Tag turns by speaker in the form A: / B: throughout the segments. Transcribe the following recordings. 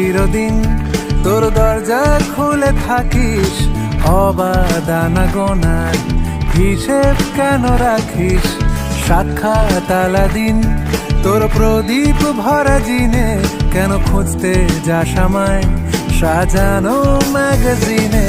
A: চিরদিন তোর দরজা খুলে থাকিস অবাদানা গোনার হিসেব কেন রাখিস? সাক্ষা তালা দিন তোর প্রদীপ ভরা জিনে কেন খুঁজতে যাস আমায়? সাজানো ম্যাগাজিনে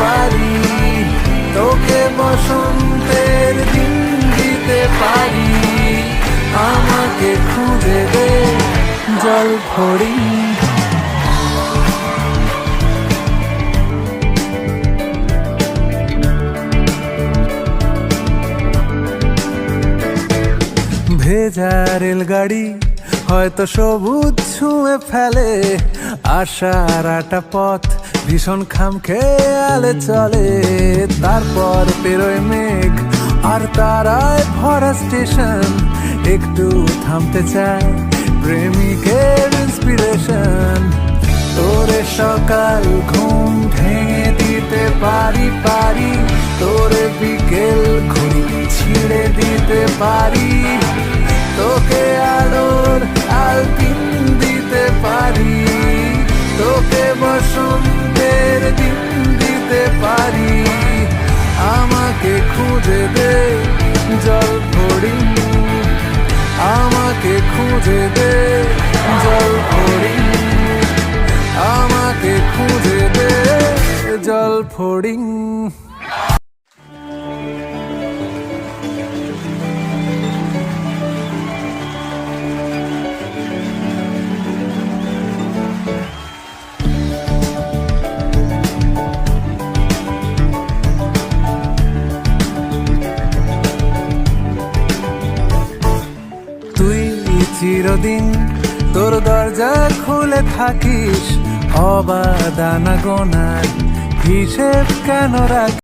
A: পারি, তোকে বসন্তের দিন দিতে পারি। আমাকে খুঁজে দে, জল ফড়ি ভেজা রেলগাড়ি হয়তো সবুজ ছুঁয়ে ফেলে আশার আটা পথ ভীষণ খাম খেয়ালে চলে। তারপর পেরোয় মেঘ আর তারায় ভরা স্টেশন। একটু থামতে চায় প্রেমিকের ইন্সপিরেশন তোরে সকাল ঘুম ভেঙে দিতে পারি পারি। তোরে বিকেল ঘুরি ছিঁড়ে দিতে পারি। তোকে বসন্তের দিন দিতে পারি। আমাকে খুঁজে দে জল ভরি। আমাকে খুঁজে দে জল ভরি। আমাকে খুঁজে দে জল ফড়িং চিরদিন তোর দরজা খুলে থাকিস অবাদানা গোনা হিসেব কেন রাখ?